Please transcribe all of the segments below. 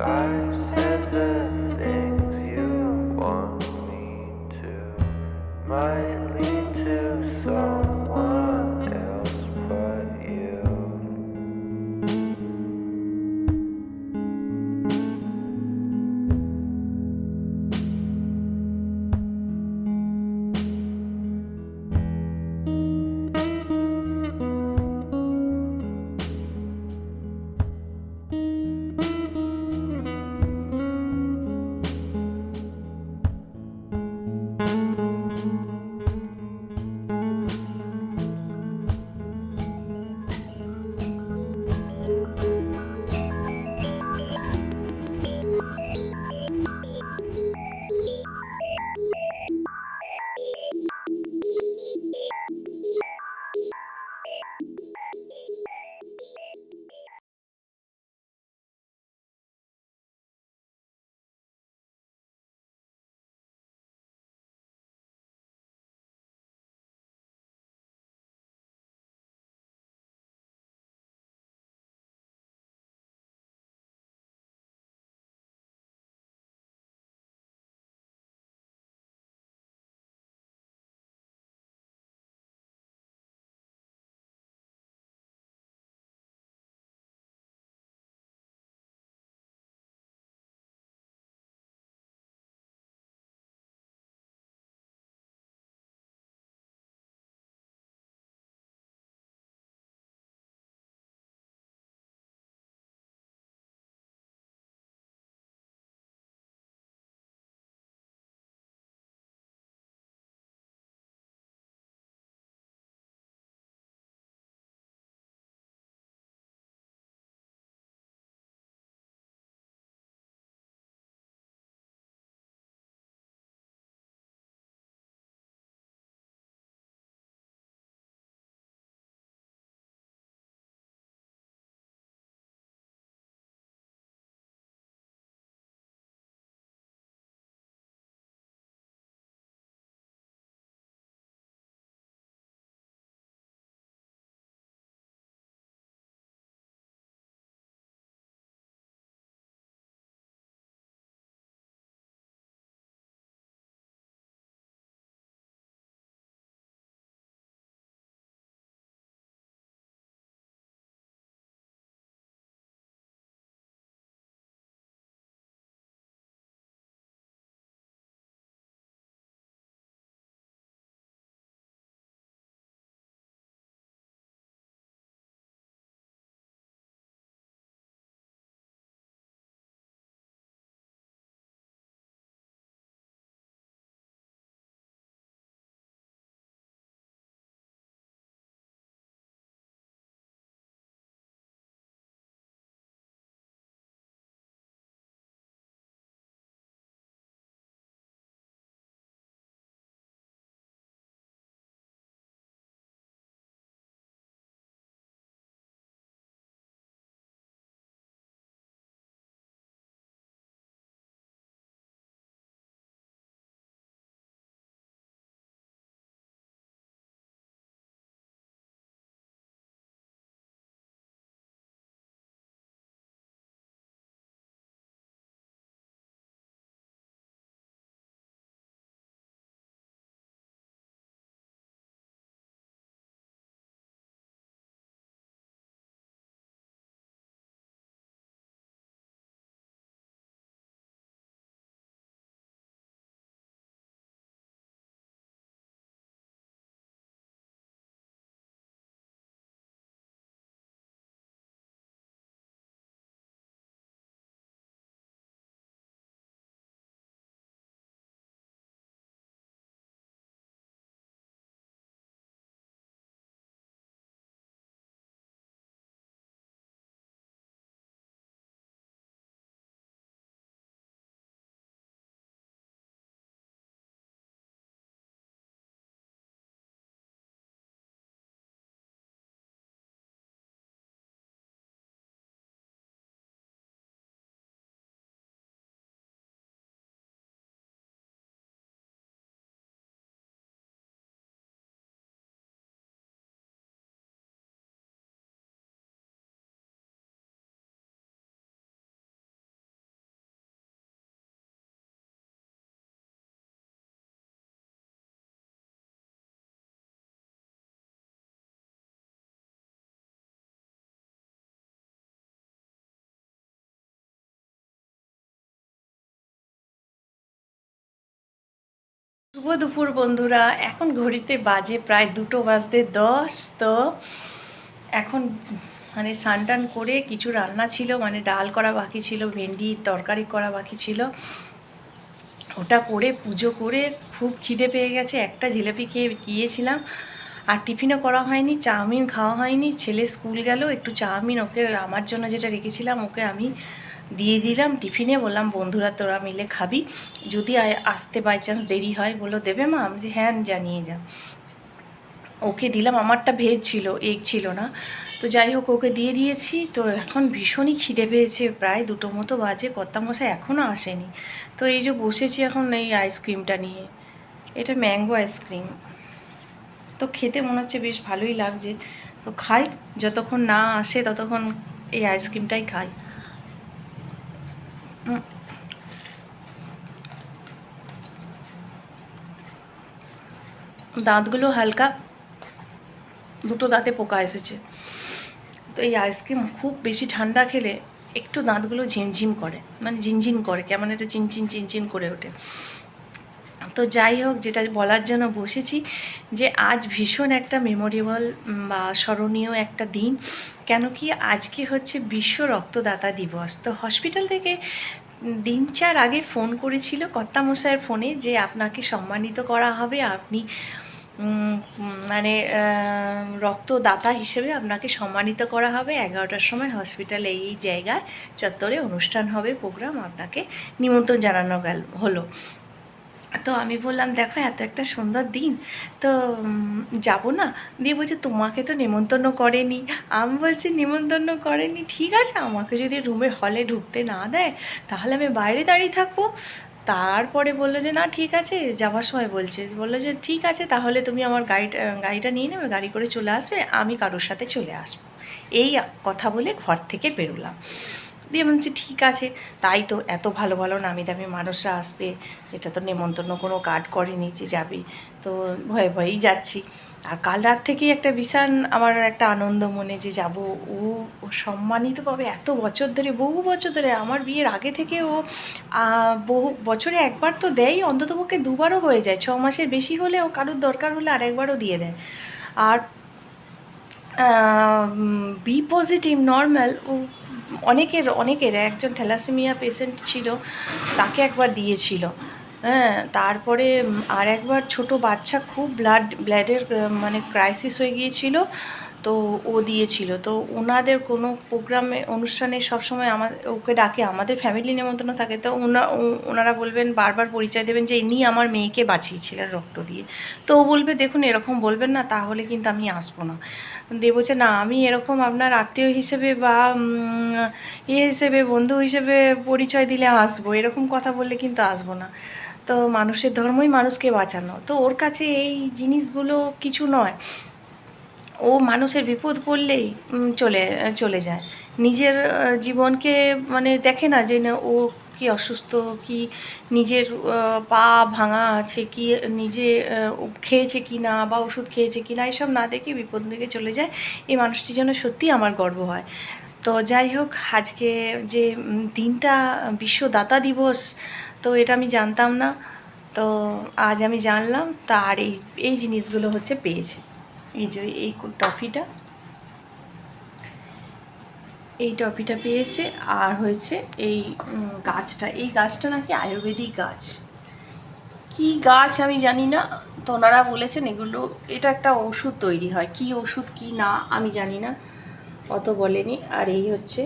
I said the শুভ দুপুর বন্ধুরা। এখন ঘড়িতে বাজে প্রায় দুটো বাজতে দশ, তো এখন মানে স্নান করে কিছু রান্না ছিল মানে ডাল করা বাকি ছিল, ভেন্ডি তরকারি করা বাকি ছিল। ওটা করে পুজো করে খুব খিদে পেয়ে গেছে। একটা জিলিপি খেয়ে গিয়েছিলাম, আর টিফিনও করা হয়নি, চাউমিন খাওয়া হয়নি। ছেলে স্কুল গেল, একটু চাউমিন ওকে, আমার জন্য যেটা রেখেছিলাম, ওকে আমি দিয়ে দিলাম, টিফিনে বললাম, বন্ধুরা, তোরা মিলে খাবি। যদি আসতে বাই চান্স দেরি হয় বলল দেবে মা? আমি যে হ্যাঁ জানিয়ে যা। ওকে দিলাম, আমারটা ভেজ ছিল এগ ছিল না। তো যাই হোক, ওকে দিয়ে দিয়েছি। তো এখন ভীষণই খিদে পেয়েছে, প্রায় দুটো মতো বাজে, কর্তামশাই এখনও আসেনি। তো এই যে বসেছি এখন এই আইসক্রিমটা নিয়ে। এটা ম্যাঙ্গো আইসক্রিম তো খেতে মনে হচ্ছে বেশ ভালোই লাগছে। তো খাই, যতক্ষণ না আসে ততক্ষণ এই আইসক্রিমটাই খাই। দাঁতগুলো হালকা, দুটো দাঁতে পোকা এসেছে। তো এই আইসক্রিম খুব বেশি ঠান্ডা খেলে একটু দাঁতগুলো ঝিমঝিম করে মানে ঝিনঝিন করে, কেমন একটা চিনচিন চিনচিন করে ওঠে। তো যাই হোক, যেটা বলার জন্য বসেছি যে আজ ভীষণ একটা মেমোরেবল বা স্মরণীয় একটা দিন। কেন কি আজকে হচ্ছে বিশ্ব রক্তদাতা দিবস। তো হসপিটাল থেকে দিন চার আগে ফোন করেছিল কর্তামশাইয়ের ফোনে যে আপনাকে সম্মানিত করা হবে, আপনি মানে রক্তদাতা হিসেবে আপনাকে সম্মানিত করা হবে। এগারোটার সময় হসপিটালে এই জায়গায় চত্বরে অনুষ্ঠান হবে প্রোগ্রাম আপনাকে নিমন্ত্রণ জানানো গেল, হলো। তো আমি বললাম, দেখো, এত একটা সুন্দর দিন, তো যাব না? দিয়ে বলছে, তোমাকে তো নেমন্তন্ন করেনি। আমি বলছি নেমন্তন্ন করেনি? ঠিক আছে, আমাকে যদি রুমের হলে ঢুকতে না দেয়, তাহলে আমি বাইরে দাঁড়িয়ে থাকব। তারপরে বলল যে, না, ঠিক আছে। যাওয়ার সময় বলছে, বলল যে, ঠিক আছে, তাহলে তুমি আমার গাড়িটা গাড়িটা নিয়ে নেবে, গাড়ি করে চলে আসবে, আমি কারোর সাথে চলে আসব। এই কথা বলে ঘর থেকে বেরোলাম। দিয়ে বলছি, ঠিক আছে। তাই তো, এত ভালো ভালো নামি দামি মানুষরা আসবে। এটা তো নেমন্তন্ন কোনো কার্ড করেনি যে যাবি। তো ভয়ে ভয়েই যাচ্ছি। আর কাল রাত থেকেই একটা বিশাল আমার একটা আনন্দ মনে যে যাব। ও সম্মানিত পাবে এত বছর ধরে, বহু বছর ধরে, আমার বিয়ের আগে থেকে ও বহু বছরে একবার তো দেয় অন্ততপক্ষে দুবারও হয়ে যায়। ছ মাসের বেশি হলে ও কারোর দরকার হলে আরেকবারও দিয়ে দেয়। আর বি পজিটিভ নর্মাল ও অনেকের অনেকের, একজন থ্যালাসেমিয়া পেশেন্ট ছিল, তাকে একবার দিয়েছিল। হ্যাঁ তারপরে আর একবার ছোট বাচ্চা খুব ব্লাড ব্লাডের মানে ক্রাইসিস হয়ে গিয়েছিল। তো ও দিয়েছিল। তো ওনাদের কোনো প্রোগ্রামে অনুষ্ঠানে সবসময় আমার ওকে ডাকে আমাদের ফ্যামিলি নিমন্ত্রণ থাকে। তো ওনারা বলবেন বারবার পরিচয় দেবেন যে ইনি আমার মেয়েকে বাঁচিয়েছিলেন রক্ত দিয়ে। তো ও বলবে দেখুন এরকম বলবেন না তাহলে কিন্তু আমি আসব না। দিয়ে বলছে না আমি এরকম আপনার আত্মীয় হিসেবে বা উম, ইয়ে হিসেবে বন্ধু হিসেবে পরিচয় দিলে আসব। এরকম কথা বললে কিন্তু আসব না। তো মানুষের ধর্মই মানুষকে বাঁচানো। তো ওর কাছে এই জিনিসগুলো কিছু নয়। ও মানুষের বিপদ পড়লেই চলে চলে যায়। নিজের জীবনকে মানে দেখে না যে না ও কি অসুস্থ, কি নিজের পা ভাঙা আছে, কি নিজে খেয়েছে কি না বা ওষুধ খেয়েছে কি না, এসব না দেখে বিপদ থেকে চলে যায়। এই মানুষটির জন্য সত্যি আমার গর্ব হয়। তো যাই হোক, আজকে যে দিনটা বিশ্ব দাতা দিবস, তো এটা আমি জানতাম না। তো আজ আমি জানলাম, তা আর এই এই জিনিসগুলো হচ্ছে পেয়েছে। এই যে এই টফিটা। এই টফিটা পেয়েছে, আর হয়েছে এই গাছটা। এই গাছটা নাকি আয়ুর্বেদিক গাছ। কি গাছ আমি জানি না তো ওনারা বলেছেন এগুলো, এটা একটা ওষুধ তৈরি হয়। কি ওষুধ, কি না, আমি জানি না, অত বলেনি। আর এই হচ্ছে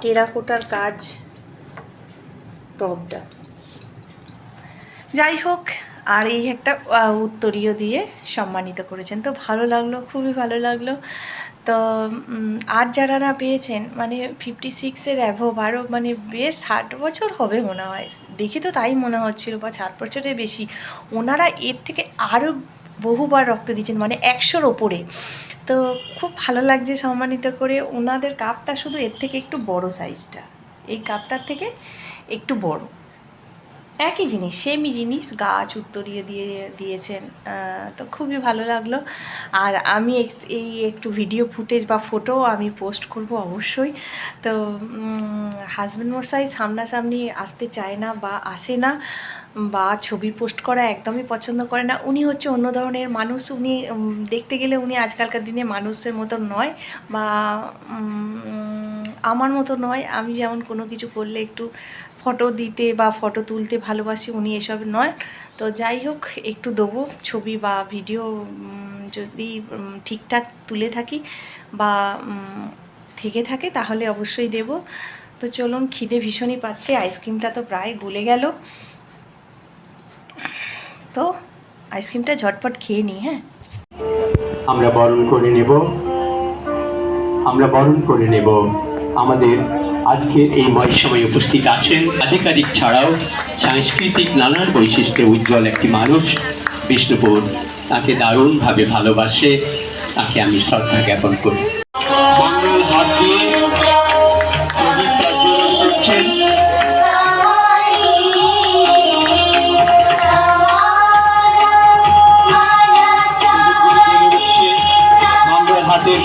টেরাকোটার কাজ টপটা। যাই হোক আর এই একটা উত্তরীয় দিয়ে সম্মানিত করেছেন। তো ভালো লাগল, খুবই ভালো লাগল। তো আর যারা না পেয়েছেন মানে ফিফটি সিক্সের অ্যাভোভ আরও মানে বেশ ষাট বছর হবে মনে হয়। দেখে তো তাই মনে হচ্ছিল, বা ষাট বছরের বেশি। ওনারা এর থেকে আরও বহুবার রক্ত দিচ্ছেন মানে একশোর ওপরে। তো খুব ভালো লাগছে সম্মানিত করে। ওনাদের কাপটা শুধু এর থেকে একটু বড় সাইজটা এই কাপটার থেকে একটু বড়। একই জিনিস সেমই জিনিস, গাছ উত্তরীয় দিয়ে দিয়েছেন তো খুবই ভালো লাগল। আর আমি এই একটু ভিডিও ফুটেজ বা ফটো আমি পোস্ট করব অবশ্যই। তো হাজব্যান্ড মশাই সামনাসামনি আসতে চায় না বা আসে না। বা ছবি পোস্ট করা একদমই পছন্দ করে না। উনি হচ্ছে অন্য ধরনের মানুষ। উনি দেখতে গেলে উনি আজকালকার দিনে মানুষের মতো নয় বা আমার মতো নয়। আমি যেমন কোনো কিছু করলে একটু ফটো দিতে বা ফটো তুলতে ভালোবাসি, উনি এসব নয়। তো যাই হোক, একটু দেবো ছবি বা ভিডিও যদি ঠিকঠাক তুলে থাকি বা থেকে থাকে তাহলে অবশ্যই দেব। তো চলুন, খিদে ভীষণই পাচ্ছে, আইসক্রিমটা তো প্রায় গলে গেল। তো আইসক্রিমটা ঝটপট খেয়ে নিই হ্যাঁ? আমরা বরণ করে নেব। আমরা বরণ করে নেব। আমাদের আজকের এই ময়সময় উপস্থিত আছেন আধিকারিক ছাড়াও সাংস্কৃতিক নানান বৈশিষ্ট্যে উজ্জ্বল একটি মানুষ, বিষ্ণুপুর। তাকে দারুণভাবে ভালোবাসে, তাকে আমি শ্রদ্ধা জ্ঞাপন করি।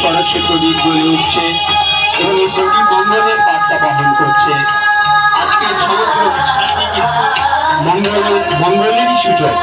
মঙ্গল প্রদীপ জ্বলে উঠছে এবং এই প্রদীপ মঙ্গলের বার্তা বহন করছে। আজকের সমগ্র মঙ্গল মঙ্গলেরই সূচক